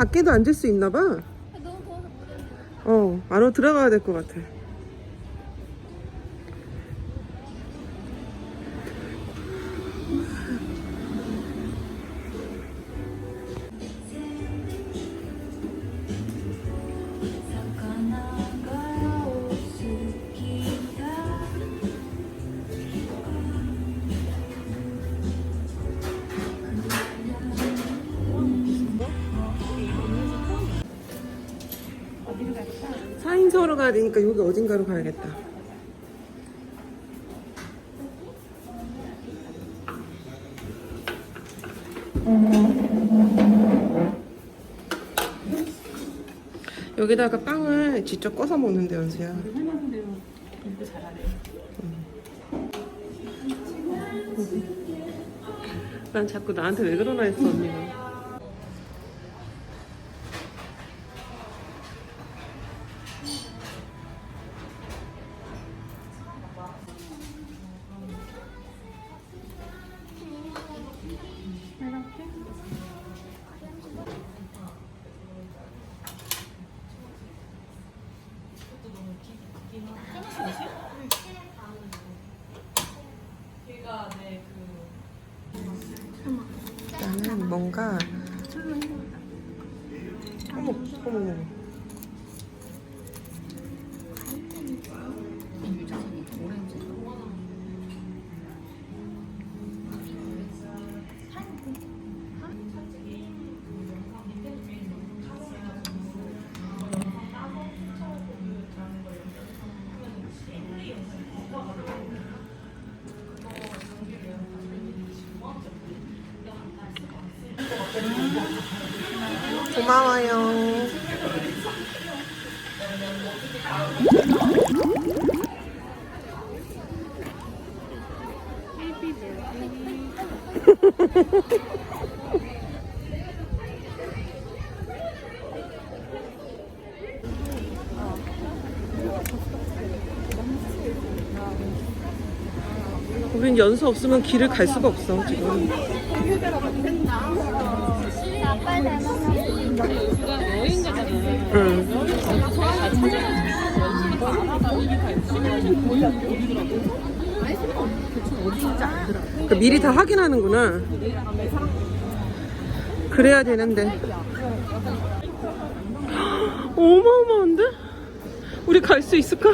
밖에도 앉을 수 있나 봐. 너무 더워서 못 앉아. 어, 안으로 들어가야 될 것 같아. 사인서로 가야 되니까 여기 어딘가로 가야겠다. 여기다가 빵을 직접 꺼서 먹는데 연수야. 난 자꾸 나한테 왜 그러나 했어 언니는. 뭔가 고마워요. 우린 연수 없으면 길을 갈 수가 없어 지금. 나 빨리 응. 그 미리 다 확인하는구나. 그래야 되는데. 어마어마한데? 우리 갈 수 있을까?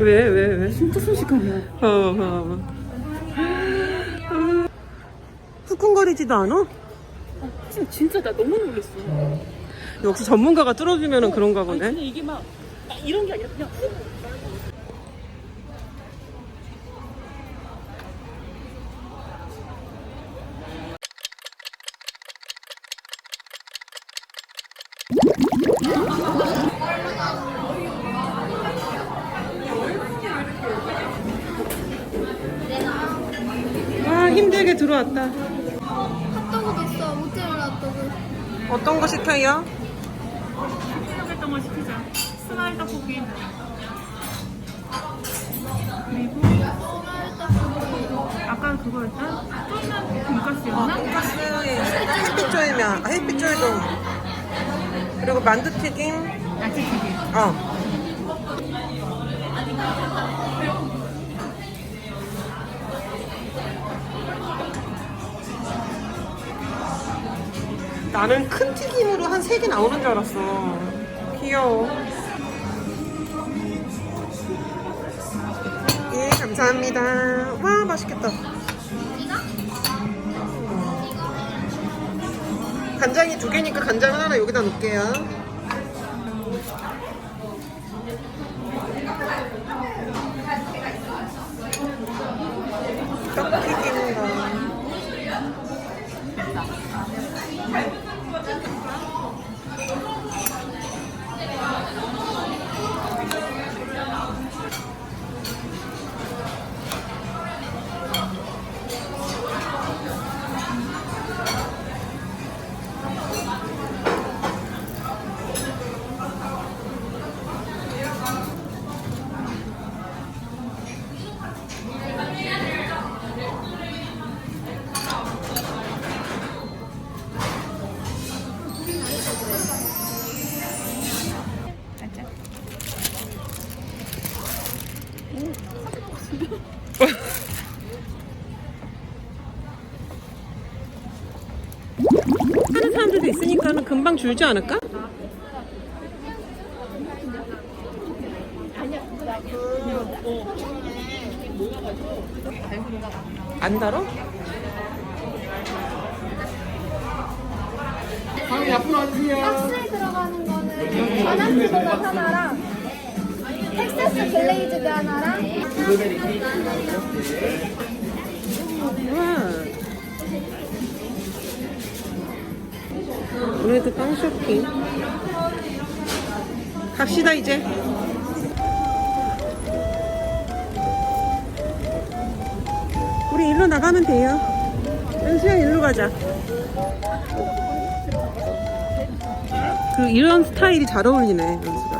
왜, 왜, 왜? 진짜 순식간이야. 어, 어. 어. 후끈거리지도 않아? 진짜, 진짜 나 너무 놀랐어. 역시 전문가가 뚫어주면 그런가 아니, 보네. 그냥 이게 막, 막 이런 게 아니라 그냥 훅. 들어왔다. 핫도그도 있어. 모짜렐라 핫도그. 어떤 거 시켜요? 생각했던 걸 시키자. 스마일 떡볶이. 그리고 아까 그거였다? 쫀면 돈가스였나? 돈가스, 햇빛조이면, 아, 햇빛조이도. 그리고 만두튀김. 야채 튀김. 어. 나는 큰 튀김으로 한 세 개 나오는 줄 알았어. 귀여워. 예, 감사합니다. 와, 맛있겠다. 간장이 두 개니까 간장 하나 여기다 놓을게요. 떡 있으니까는 금방 줄지 않을까? 안 달어? 박스에 들어가는 거는 바나스 도넛 하나랑 텍사스 글레이즈드 하나랑 와. 오늘도 빵 쇼핑. 갑시다 이제. 우리 일로 나가면 돼요. 연수야 일로 가자. 그 이런 스타일이 잘 어울리네 연수가.